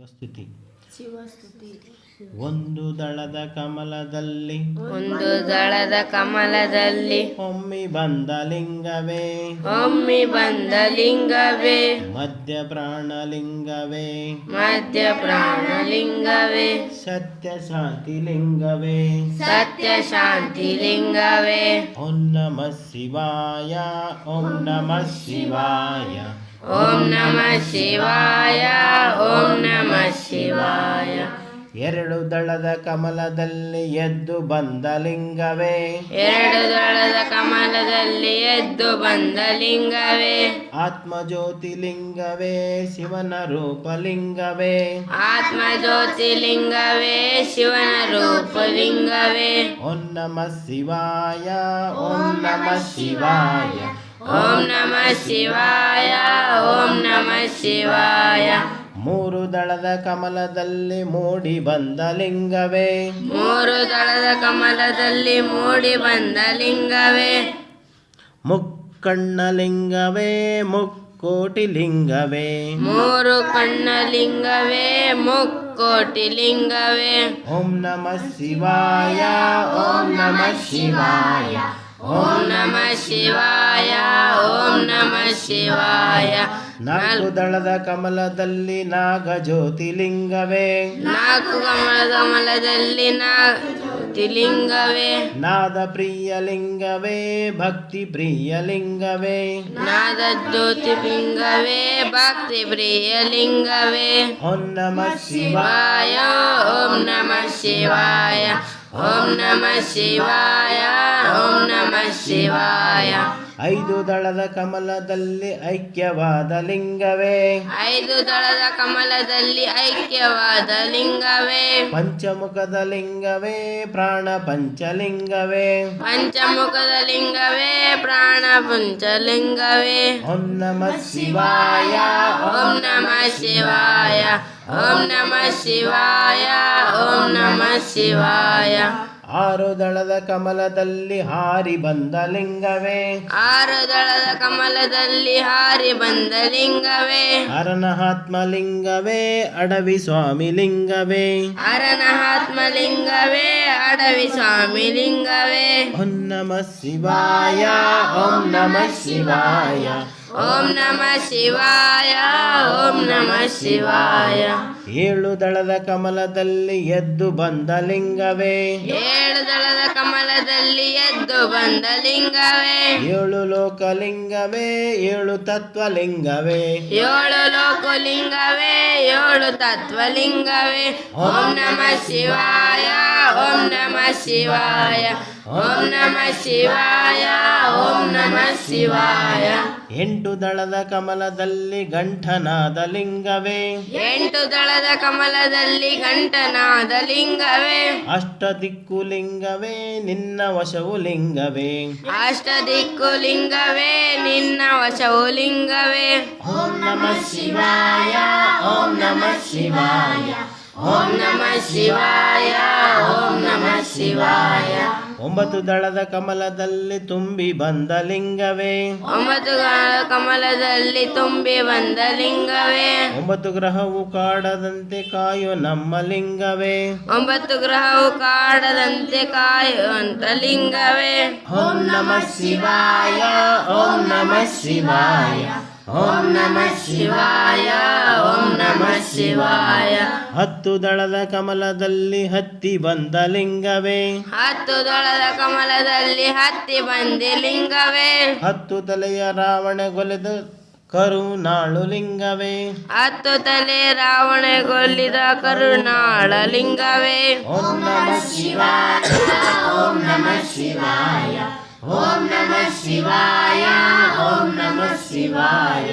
ಶಿವಸ್ತುತಿ. ಒಂದು ದಳದ ಕಮಲದಲ್ಲಿ ಒಂದು ದಳದ ಕಮಲದಲ್ಲಿ ಒಮ್ಮಿ ಬಂದ ಲಿಂಗವೇ. ಒಮ್ಮಿ ಬಂದ ಲಿಂಗವೇ. ಮಧ್ಯ ಪ್ರಾಣಲಿಂಗವೇ ಮಧ್ಯ ಪ್ರಾಣಲಿಂಗವೇ ಸತ್ಯ ಶಾಂತಿ ಲಿಂಗವೇ. ಸತ್ಯ ಶಾಂತಿ ಲಿಂಗವೇ. ಓಂ ನಮ ಶಿವಾಯ ಓಂ ನಮ ಶಿವಾಯ. ಓಂ ನಮಃ ಶಿವಾಯ ಓಂ ನಮ ಶಿವಾಯ. ಎರಡು ದಳದ ಕಮಲದಲ್ಲಿ ಎದ್ದು ಬಂದ ಲಿಂಗವೇ. ಎರಡು ದಳದ ಕಮಲದಲ್ಲಿ ಎದ್ದು ಬಂದ ಲಿಂಗವೇ. ಆತ್ಮಜ್ಯೋತಿ ಲಿಂಗವೇ ಶಿವನ ರೂಪ ಲಿಂಗವೇ. ಆತ್ಮ ಜ್ಯೋತಿ ಲಿಂಗವೇ ಶಿವನ ರೂಪ ಲಿಂಗವೇ. ಓಂ ನಮ ಶಿವಾಯ ಓಂ ನಮ ಶಿವಾಯ. ಶಿವಾಯ ಓಂ ನಮಃ ಶಿವಾಯ. ಮೂರು ದಳದ ಕಮಲದಲ್ಲಿ ಮೂಡಿ ಬಂದ ಲಿಂಗವೇ. ಮೂರು ದಳದ ಕಮಲದಲ್ಲಿ ಮೂಡಿ ಬಂದ ಲಿಂಗವೇ. ಮುಕ್ಕಣ್ಣ ಲಿಂಗವೇ ಮುಕ್ಕೋಟಿ ಲಿಂಗವೇ. ಮೂರು ಕಣ್ಣ ಲಿಂಗವೇ ಮುಕ್ಕೋಟಿ ಲಿಂಗವೇ. ಓಂ ನಮ ಶಿವಾಯ ಓಂ ನಮ ಶಿವಾಯ. ಓಂ ನಮಃ ಶಿವಾಯ. ನಮ ಶಿವಾಯ. ನಾಲ್ಕು ದಳದ ಕಮಲದಲ್ಲಿ ನಾಗ ಜ್ಯೋತಿಲಿಂಗವೇ. ನಾಲ್ಕು ಕಮಲದ ಕಮಲದಲ್ಲಿ ನಾಗ ಜ್ಯೋತಿಲಿಂಗವೇ. ನಾದ ಪ್ರಿಯ ಲಿಂಗವೇ ಭಕ್ತಿ ಪ್ರಿಯ ಲಿಂಗವೇ ನಾದ ಜ್ಯೋತಿಲಿಂಗವೇ ಭಕ್ತಿ ಪ್ರಿಯಲಿಂಗವೇ. ಓಂ ನಮ ಶಿವಾಯ ಓಂ ನಮ ಶಿವಾಯ. ನಮಃ ಶಿವಾಯ ಓಂ ನಮಃ ಶಿವಾಯ. ಐದು ದಳದ ಕಮಲದಲ್ಲಿ ಐಕ್ಯವಾದ ಲಿಂಗವೇ. ಐದು ದಳದ ಕಮಲದಲ್ಲಿ ಐಕ್ಯವಾದ ಲಿಂಗವೇ. ಪಂಚಮುಖದ ಲಿಂಗವೇ ಪ್ರಾಣ ಪಂಚಲಿಂಗವೇ ಪಂಚಮುಖದ ಲಿಂಗವೇ ಪ್ರಾಣ ಪಂಚಲಿಂಗವೇ ಓಂ ನಮ ಶಿವಾಯ. ಓಂ ನಮ ಶಿವಾಯ ಓಂ ನಮ ಶಿವಾಯ ಓಂ ನಮ ಶಿವಾಯ. ಆರು ದಳದ ಕಮಲದಲ್ಲಿ ಹಾರಿ ಬಂದ ಲಿಂಗವೇ. ಆರು ದಳದ ಕಮಲದಲ್ಲಿ ಹಾರಿ ಬಂದ ಲಿಂಗವೇ. ಅರನಹಾತ್ಮ ಲಿಂಗವೇ ಅಡವಿ ಸ್ವಾಮಿ ಲಿಂಗವೇ ಅರನಹಾತ್ಮ ಲಿಂಗವೇ ಅಡವಿ ಸ್ವಾಮಿ ಲಿಂಗವೇ ಓಂ ನಮ ಶಿವಾಯ ಓಂ ನಮ ಶಿವಾಯ. ಓಂ ನಮಃ ಶಿವಾಯ ಓಂ ನಮಃ ಶಿವಾಯ. ಏಳು ದಳದ ಕಮಲದಲ್ಲಿ ಎದ್ದು ಬಂದ ಲಿಂಗವೇ. ಏಳು ದಳದ ಕಮಲದಲ್ಲಿ ಎದ್ದು ಬಂದ ಲಿಂಗವೇ. ಏಳು ಲೋಕಲಿಂಗವೇ ಏಳು ತತ್ವಲಿಂಗವೇ. ಏಳು ಲೋಕಲಿಂಗವೇ ಏಳು ತತ್ವಲಿಂಗವೇ. ಓಂ ನಮಃ ಶಿವಾಯ. ಓಂ ನಮಃ ಶಿವಾಯ ಓಂ ನಮಃ ಶಿವಾಯ ಓಂ ನಮಃ ಶಿವಾಯ ಎಂಟು ದಳದ ಕಮಲದಲ್ಲಿ ಗಂಠನಾದ ಲಿಂಗವೇ? ಎಂಟು ದಳದ ಕಮಲದಲ್ಲಿ ಗಂಟನಾದ ಲಿಂಗವೇ? ಅಷ್ಟ ದಿಕ್ಕು ಲಿಂಗವೇ ನಿನ್ನ ವಶವು ಲಿಂಗವೇ? ಅಷ್ಟ ದಿಕ್ಕು ಲಿಂಗವೇ ನಿನ್ನ ವಶವು ಲಿಂಗವೇ? ಓಂ ನಮ ಶಿವಾಯ ಓಂ ನಮ ಶಿವಾಯ. ಓಂ ನಮಃ ಶಿವಾಯ ಓಂ ನಮಃ ಶಿವಾಯ. ಒಂಬತ್ತು ದಳದ ಕಮಲದಲ್ಲಿ ತುಂಬಿ ಬಂದ ಲಿಂಗವೇ. ಒಂಬತ್ತು ಕಮಲದಲ್ಲಿ ತುಂಬಿ ಬಂದ ಲಿಂಗವೇ. ಒಂಬತ್ತು ಗ್ರಹವು ಕಾಡದಂತೆ ಕಾಯೋ ನಮ್ಮ ಲಿಂಗವೇ. ಒಂಬತ್ತು ಗ್ರಹವು ಕಾಡದಂತೆ ಕಾಯುವಂತ ಲಿಂಗವೇ. ಓಂ ನಮ ಶಿವಾಯ ಓಂ ನಮ ಶಿವಾಯ. ಓಂ ನಮ ಶಿವಾಯ ಓಂ ನಮಃ ಶಿವಾಯ. ಹತ್ತು ದಳದ ಕಮಲದಲ್ಲಿ ಹತ್ತಿ ಬಂದ ಲಿಂಗವೇ. ಹತ್ತು ದಳದ ಕಮಲದಲ್ಲಿ ಹತ್ತಿ ಬಂದ ಲಿಂಗವೇ. ಹತ್ತು ತಲೆಯ ರಾವಣಗೊಲೆದ ಕರುನಾಳು ಲಿಂಗವೇ. ಹತ್ತು ತಲೆ ರಾವಣಗೊಲ್ಲಿದ ಕರುನಾಳ ಲಿಂಗವೇ. ಓಂ ನಮ ಶಿವಾಯ ಓಂ ನಮ ಶಿವಾಯ ಓಂ ನಮ ಶಿವಾಯ ಓಂ ನಮ ಶಿವಾಯ.